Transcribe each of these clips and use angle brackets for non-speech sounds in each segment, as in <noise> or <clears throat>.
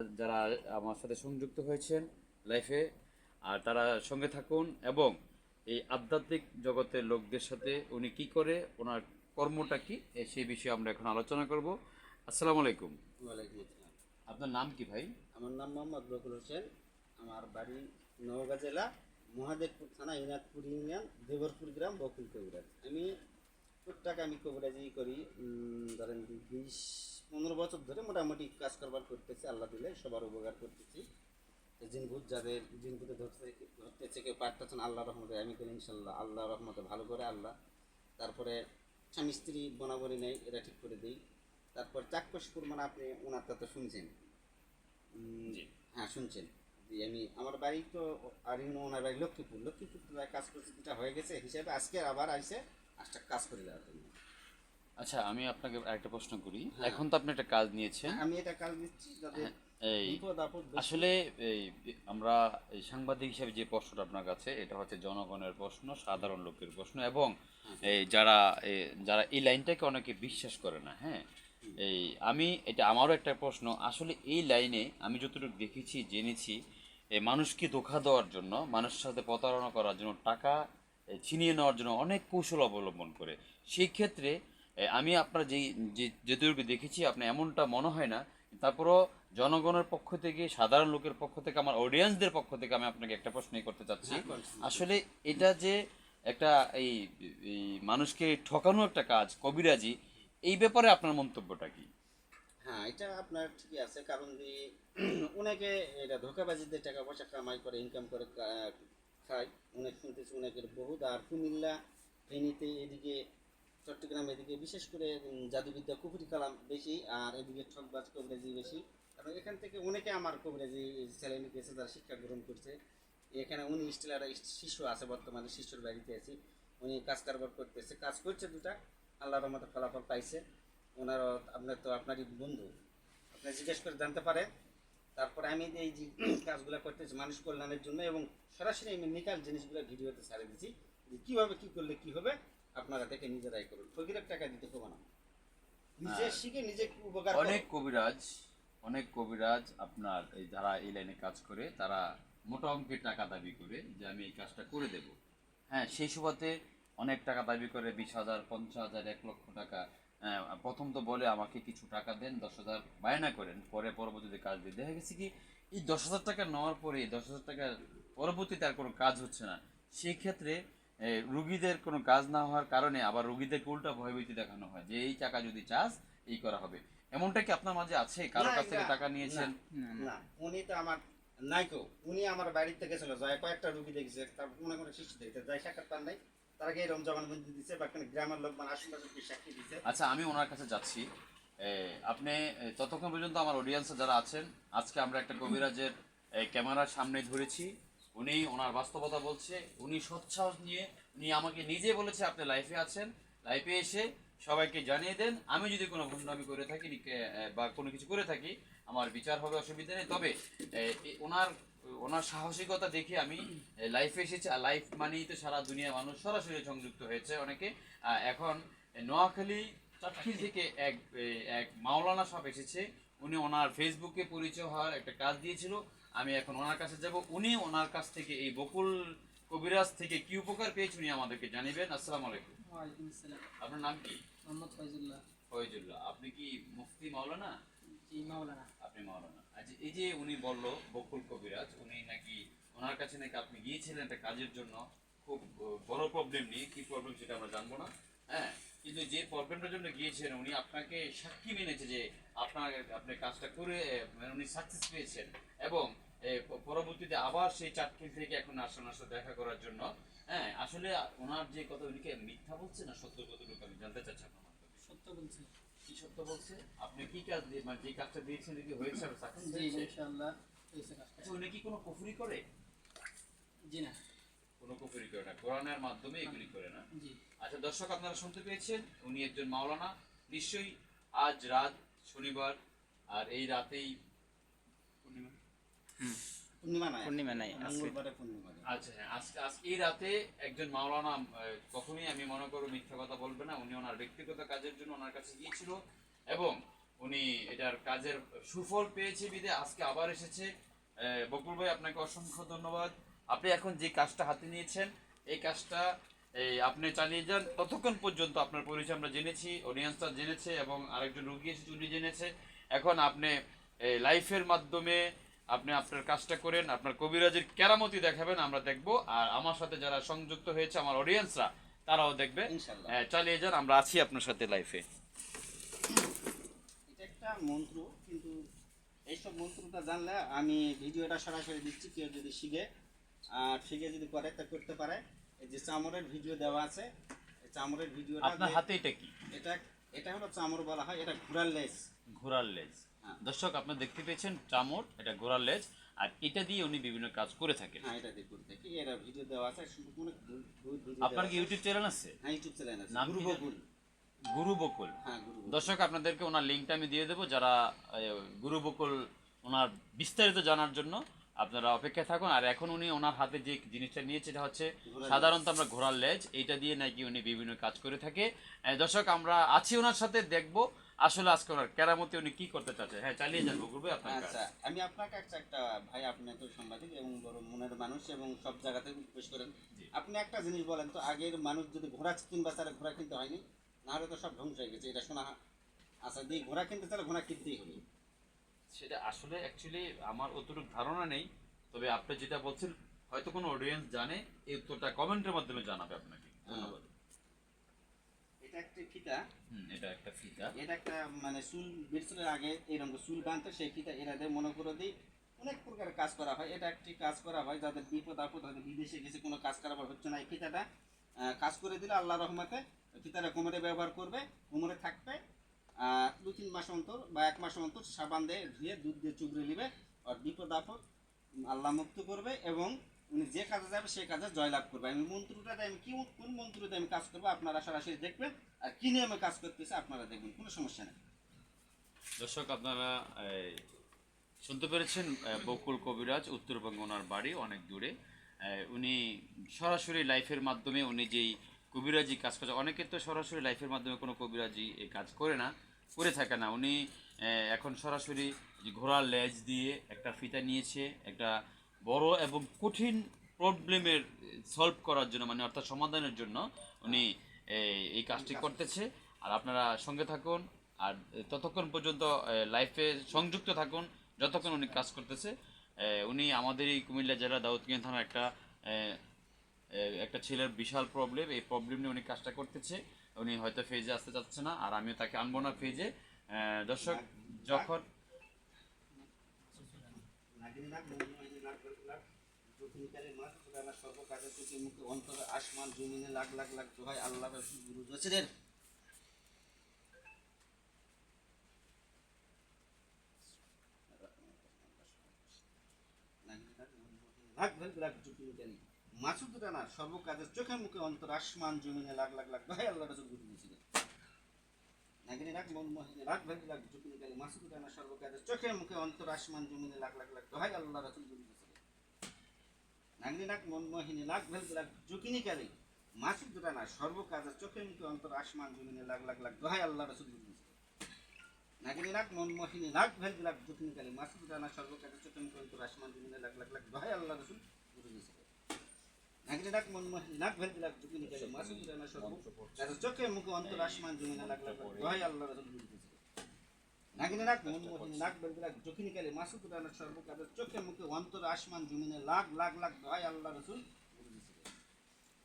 যারা আমার সাথে সংযুক্ত হয়েছেন লাইফে আর তারা সঙ্গে থাকুন এবং এই আধ্যাত্মিক জগতের লোকদের সাথে উনি কি করে ওনার কর্মটা কি সেই বিষয়ে আমরা এখন আলোচনা করব। আসসালামু আলাইকুম। ওয়ালাইকুম আসসালাম। আপনার নাম কি ভাই? আমার নাম মোহাম্মদ বকুল হোসেন। আমার বাড়ি নওগাঁ জেলা মহাদেবপুর থানা ইনাদপুর ইউনিয়ন দেবরপুর গ্রাম বকুল কবিরাজ আমি টুকটাক আমি কবিরাজি করি ধরেন বিশ পনেরো বছর ধরে মোটামুটি কাজ কারবার করতেছি আল্লাহ দিলে সবার উপকার করতেছি। জিনভূত যাদের জিনভূতে ধরতে ধরতেছে কেউ পারতেছেন আল্লাহ রহমতে আমি করি ইনশাল্লাহ। আল্লাহ রহমতে ভালো করে আল্লাহ। তারপরে স্বামী স্ত্রী বনাবরি নেই এটা ঠিক করে দিই। তারপর চাক্ষুষপুর মানে আপনি ওনারটা তো শুনছেন? হ্যাঁ শুনছেন। জি আমি আমার বাড়ি তো আর ওনার বাড়ি লক্ষ্মীপুর। লক্ষ্মীপুর কাজ করছে যেটা হয়ে গেছে হিসাবে আজকে আবার আইসে আজটা কাজ করে দেওয়ার জন্য। আচ্ছা আমি আপনাকে আরেকটা প্রশ্ন করি। এখন তো আপনি একটা কাজ নিয়েছেন। আমি এটা কাজ দিচ্ছি যাতে এই আপদ বেশি- আসলে এই আমরা এই সাংবাদিক হিসেবে যে প্রশ্নটা আপনার কাছে এটা হচ্ছে জনগণের প্রশ্ন সাধারণ লোকের প্রশ্ন এবং এই যারা যারা এই লাইনটাকে অনেকে বিশ্বাস করে না হ্যাঁ? এই আমি এটা আমারও একটা প্রশ্ন আসলে এই লাইনে আমি যতটুকু দেখেছি জেনেছি এই মানুষকে ধোকা দেওয়ার জন্য মানুষের সাথে প্রতারণা করার জন্য টাকা ছিনিয়ে নেওয়ার জন্য অনেক কৌশল অবলম্বন করে সেই ক্ষেত্রে আমি আপনার যেই যে যেটুকু দেখেছি আপনার এমনটা মনে হয় না তারপরও জনগণের পক্ষ থেকে সাধারণ লোকের পক্ষ থেকে আমার অডিয়েন্সদের পক্ষ থেকে আমি আপনাকে একটা প্রশ্নই করতে চাচ্ছি। আসলে এটা যে একটা এই মানুষকে ঠকানো একটা কাজ কবিরাজি এই ব্যাপারে আপনার মন্তব্যটা কি? হ্যাঁ এটা আপনার ঠিকই আছে কারণ যে অনেকে এটা ধোকাবাজিদের টাকা পয়সা কামাই করে ইনকাম করে খায়। অনেক শুনতেছি অনেকের বহুত আর কুমিল্লা ফেনীতে এদিকে চট্টগ্রাম এদিকে বিশেষ করে জাদুবিদ্যা কুপুরি কালাম বেশি, আর এদিকে ঠকবাজ কবিরাজি বেশি। কারণ এখান থেকে অনেকে আমার কবিরাজি ছেলে গেছে যারা শিক্ষা গ্রহণ করছে। এখানে উনি স্টিল একটা শিষ্য আছে বর্তমানে, শিষ্যর বাড়িতে আছি। উনি কাজ কারবার করতেছে, কাজ করছে দুটা। আল্লাহর মতো ফলাফল পাইছে। ওনারও, আপনার তো আপনারই বন্ধু। আপনি জিজ্ঞেস করে জানতে পারেন। তারপরে আমি এই যে <clears throat> কাজগুলো করতেছি, মানুষ কল্যাণের জন্য এবং সরাসরি আমি নিকাল জিনিসগুলো ভিডিওতে ছাড়ে দিচ্ছি যে কীভাবে কী করলে কী হবে আপনারা দেখে নিজেরাই করুন। ফকিরের টাকা দিতে হবে না। নিজে শিখে নিজে উপকার অনেক কবিরাজ অনেক কবিরাজ আপনার এই যারা এই লাইনে কাজ করে তারা মোটা অঙ্কের টাকা দাবি করে যে আমি এই কাজটা করে দেব। হ্যাঁ সেই সুবাদে অনেক টাকা দাবি করে বিশ হাজার পঞ্চাশ হাজার এক লক্ষ টাকা। আহ, প্রথম তো বলে আমাকে কিছু টাকা দেন দশ হাজার বায়না করেন। পরে পরবর্তীতে কাজ দিয়ে দেখা গেছে কি এই দশ হাজার টাকা নেওয়ার পরে দশ হাজার টাকা পরবর্তীতে আর কোনো কাজ হচ্ছে না। সেই ক্ষেত্রে রুগীদের কোনো কাজ না হওয়ার কারণে আবার রুগীদেরকে উল্টা ভয়ভীতি দেখানো হয় যে এই টাকা যদি চাস এই করা হবে। এমনটা কি আপনার মাঝে আছে? কারও কাছ থেকে টাকা নিয়েছেন? না উনি তো আমার নাইকো উনি আমার বাড়িতে গেছিল যায় কয়েকটা রুগী দেখেছে তার মনে করে শিশু দেখতে যাই সাক্ষাৎ পান নাই। তারা এরকম জবানবন্দি দিচ্ছে বা কোনো গ্রামের লোক মানে আশেপাশে সাক্ষী দিচ্ছে আচ্ছা আমি ওনার কাছে যাচ্ছি। আপনি ততক্ষণ পর্যন্ত আমার অডিয়েন্সে যারা আছেন আজকে আমরা একটা কবিরাজের ক্যামেরার সামনে ধরেছি। উনি ওনার বাস্তবতা বলছে, উনি সৎসাহস নিয়ে, উনি আমাকে নিজে বলেছে আপনি লাইফে আছেন লাইফে এসে সবাইকে জানিয়ে দেন, আমি যদি কোনো ভণ্ডামি করে থাকি বা কোনো কিছু করে থাকি, আমার বিচার হবে, অসুবিধা নেই। তবে ওনার ওনার সাহসিকতা দেখে আমি লাইফে এসেছি, আর লাইফ মানেই তো সারা দুনিয়া মানুষ সরাসরি সংযুক্ত হয়েছে অনেকে। এখন নোয়াখালী চাকরি থেকে এক এক মাওলানা সাহেব এসেছে, উনি ওনার ফেসবুকে পরিচয় হওয়ার একটা কাজ দিয়েছিল। আমি এখন ওনার কাছে যাব। উনি ওনার কাছ থেকে এই বকুল কবিরাজ থেকে কি উপকার পেয়েছে উনি আমাদেরকে জানিবেন। আসসালামু আলাইকুম। ওয়ালাইকুম আসসালাম। আপনার নাম কি? মোহাম্মদ ফয়জুল্লাহ। ফয়জুল্লাহ। আপনি কি মুফতি মাওলানা? জি মাওলানা। আপনি মাওলানা। আচ্ছা এই যে উনি বলল বকুল কবিরাজ উনি নাকি ওনার কাছে নাকি আপনি গিয়েছিলেন একটা কাজের জন্য? খুব বড় প্রবলেম নিয়ে। কি প্রবলেম সেটা আমরা জানব না। হ্যাঁ কিন্তু যে প্রবলেমটার জন্য গিয়েছেন উনি আপনাকে সাক্ষী মেনেছে যে আপনার আপনি কাজটা করে মানে উনি সাকসেস পেয়েছেন। এবং পরবর্তীতে আবার সেই চাটকিল থেকে এখন আসেন আসলে দেখা করার জন্য। হ্যাঁ আসলে ওনার যে কথা উনিকে মিথ্যা বলছে না সত্য কতটুকু আমি জানতে চাচ্ছি আপনার। সত্য বলছি। কি সত্য বলছে? আপনি কি কাজ দিয়ে মানে যে কাজটা দিয়েছেন কি হয়েছে সাকসেস হয়েছে? ইনশাআল্লাহ হয়েছে কাজটা। আচ্ছা উনি কি কোনো কুফরি করে? জি না। কোনো কুফরি করে না। কোরআনের মাধ্যমে এগুলি করে না। জি। আচ্ছা দর্শক আপনারা শুনতে পেয়েছেন উনি একজন মাওলানা। নিশ্চয়ই আজ রাত শনিবার আর এই রাতেই পূর্ণিমা নাই পূর্ণিমা নাই, মঙ্গলবারে পূর্ণিমা আচ্ছা হ্যাঁ আজকে আজকে এই রাতে একজন মাওলানা কখনোই আমি মনে করব মিথ্যা কথা বলবে না উনি ওনার ব্যক্তিগত কাজের জন্য ওনার কাছে গিয়েছিল এবং উনি এটার কাজের সুফল পেয়েছে বিদে আজকে আবার এসেছে। বকুল ভাই আপনাকে অসংখ্য ধন্যবাদ। আপনি এখন যে কাজটা হাতে নিয়েছেন এই কাজটা এই আপনি চালিয়ে যান। ততক্ষণ পর্যন্ত আপনার পরিচয় আমরা জেনেছি অডিয়েন্সটা জেনেছে এবং আরেকজন রুগী এসেছে উনি জেনেছে। এখন আপনি লাইফের মাধ্যমে আপনি আপনার কাজটা করেন আপনার কবিরাজের কেরামতি দেখাবেন আমরা দেখব। আর আমার সাথে যারা সংযুক্ত হয়েছে আমার অডিয়েন্সরা তারাও দেখবে। হ্যাঁ, চালিয়ে যান আমরা আছি আপনার সাথে লাইফে এটা একটা মন্ত্র কিন্তু এইসব মন্ত্রটা জানলে আমি ভিডিওটা সরাসরি দিচ্ছি কেউ যদি শিখে। আর শিখে যদি করে তা করতে পারে এই যে চামড়ের ভিডিও দেওয়া আছে এই চামড়ের ভিডিওটা আপনার হাতে এটা কি? এটা এটা হলো চামড় বলা হয় এটা ঘোড়ার লেজ। ঘোড়ার লেজ। দর্শক আপনার দেখতে পেয়েছেন চামড় এটা ঘোড়ার লেজ আর এটা দিয়ে উনি বিভিন্ন কাজ করে থাকেন। হ্যাঁ এটা দেখুন দেখি এরা ভিডিও দেওয়া আছে সম্পূর্ণ আপনার কি ইউটিউব চ্যানেল আছে? হ্যাঁ ইউটিউব চ্যানেল আছে গুরু বকুল। গুরু বকুল। হ্যাঁ গুরু দর্শক আপনাদেরকে ওনার লিঙ্কটা আমি দিয়ে দেবো যারা আহ, গুরু বকুল ওনার বিস্তারিত জানার জন্য আপনারা অপেক্ষায় থাকুন। আর এখন উনি ওনার হাতে যে জিনিসটা নিয়েছে এটা হচ্ছে সাধারণত আমরা ঘোড়ার লেজ এইটা দিয়ে নাকি উনি বিভিন্ন কাজ করে থাকে। দর্শক আমরা আছি ওনার সাথে দেখব আসলে আজকে ওনার কেরামতি উনি কি করতে চাচ্ছে? হ্যাঁ চালিয়ে যান বকুল ভাই আপনার। আচ্ছা আমি আপনাকে একটা একটা ভাই আপনি তো সাংবাদিক এবং বড় মনের মানুষ এবং সব জায়গাতে উপেশ করেন। আপনি একটা জিনিস বলেন তো আগের মানুষ যদি ঘোড়া কিনবা তাহলে ঘোড়া কিনতে হয়নি না হলে তো সব ধ্বংস হয়ে গেছে এটা শোনা আচ্ছা দিয়ে ঘোড়া কিনতে তাহলে ঘোড়া কিনতেই হবে। সেটা আসলে অ্যাকচুয়ালি আমার অতটুকু ধারণা নেই তবে আপনি যেটা বলছেন হয়তো কোনো অডিয়েন্স জানে এই উত্তরটা কমেন্টের মাধ্যমে জানাবে আপনাকে। ধন্যবাদ। এটা একটা ফিতা। এটা একটা ফিতা। এটা একটা মানে চুল আগে এরকম চুল বাঁধতে সেই ফিতা এরা দিয়ে মনে করে দিই অনেক প্রকার কাজ করা হয়। এটা একটি কাজ করা হয় যাদের বিপদ আপদ হয়তো বিদেশে গেছে কোনো কাজ হচ্ছে না এই ফিতাটা কাজ করে দিলে আল্লাহ রহমতে ফিতাটা কোমরে ব্যবহার করবে কোমরে থাকবে আর দু তিন মাস অন্তর বা এক মাস অন্তর সাবান দিয়ে ধুয়ে দুধ দিয়ে চুবড়ে নেবে আর বিপদ আপদ আল্লাহ মুক্ত করবে এবং উনি যে কাজে যাবে সেই কাজে জয়লাভ করবে। আমি মন্ত্রটাতে আমি কি কোন মন্ত্রতে আমি কাজ করব আপনারা সরাসরি দেখবেন। আর কি নিয়ে আমি কাজ করতেছি আপনারা দেখবেন, কোনো সমস্যা নেই। দর্শক, আপনারা শুনতে পেরেছেন বকুল কবিরাজ, উত্তরবঙ্গ ওনার বাড়ি অনেক দূরে। উনি সরাসরি লাইফের মাধ্যমে উনি যেই কবিরাজি কাজ করে অনেকে তো সরাসরি লাইফের মাধ্যমে কোনো কবিরাজি এই কাজ করে না, করে থাকে না। উনি এখন সরাসরি ঘোড়ার লেজ দিয়ে একটা ফিতা নিয়েছে, একটা বড় এবং কঠিন প্রবলেমের সলভ করার জন্য মানে অর্থাৎ সমাধানের জন্য উনি এই, কাজটি করতেছে। আর আপনারা সঙ্গে থাকুন আর ততক্ষণ পর্যন্ত লাইফে সংযুক্ত থাকুন যতক্ষণ উনি কাজ করতেছে। উনি আমাদের এই কুমিল্লা জেলা দাউদকিয়া থানার একটা একটা ছেলের বিশাল প্রবলেম এই প্রবলেম নিয়ে উনি কাজটা করতেছে। উনি হয়তো ফেজে আসতে চাচ্ছে না আর আমিও তাকে আনব না ফেজে দর্শক যখন গরু নাগ, মাছ পুরানা সর্বকাজে চোখে মুখে অন্তরে আসমান জমিনে লাখ লাখ লাখ দোহাই আল্লাহ গুরু জসিরের নাগিনী নাগ, মহিনী নাগ, গরু মাসুদ রানা সর্বকাজে চোখে মুখে অন্তর আসমান জমিনে লাখ লাখ লাখ দোহাই আল্লাহ রসুল গুরু রাগ মন মোহিনী রাগ লাগ জুকিনি কালী মাসুদ রানা সর্বকাজে চোখে মুখে অন্তর আসমান জমিনে লাখ লাখ লাখ দোহাই আল্লাহ রাসূল গুরু দিয়েছিলেন নাগিনী রাগ মন মোহিনী রাগ ভেদ লাগ জুকিনি কালী মাসুদ রানা সর্বকাজে চোখে মুখে অন্তর আসমান জমিনে লাখ লাখ লাখ দোহাই আল্লাহ রাসূল গুরু দিয়েছিলেন নাগিনী রাগ মন মোহিনী রাগ ভেদ লাগ জুকিনি কালী মাসুদ রানা সর্বকাজে চোখে মুখে অন্তর আসমান জমিনে লাখ লাখ লাখ দোহাই আল্লাহ রাসূল গুরু দিয়েছিলেন নাগিনী রাগ মন মোহিনী রাগ ভেদ লাগ জুকিনি কালী মাসুদ রানা সর্বকাজে চোখে মুখে অন্তর আসমান জমিনে লাখ লাখ লাখ দোহাই আল্লাহ রাসূল নাগিনী নাক মনমোহিনী নাক বেলবিলাক জখিনী কালী মাসুদ রানার সর্বকাজের চোখে মুখে অন্তর আসমান জমিনে লাখ লাখ লাখ দোহাই আল্লাহ রসুল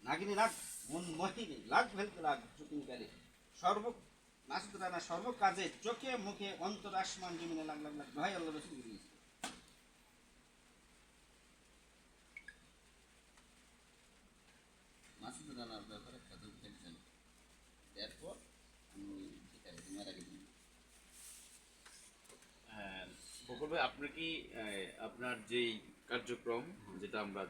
নাগিনী নাক মনমোহিনী লাখ ভেলবিলাক জখিনী কালী সর্ব মাসুদ রানা চোখে মুখে অন্তর আসমান জমিনে লাখ লাখ লাখ দোহাই আল্লাহ রসুল গুরু মাসুদ রানার ব্যাপারে কথা দেখছেন এরপর আমি ঠিক আছে তোমার আগে দিন আপনার কি আপনার যেই কার্যক্রম যেটা আমরা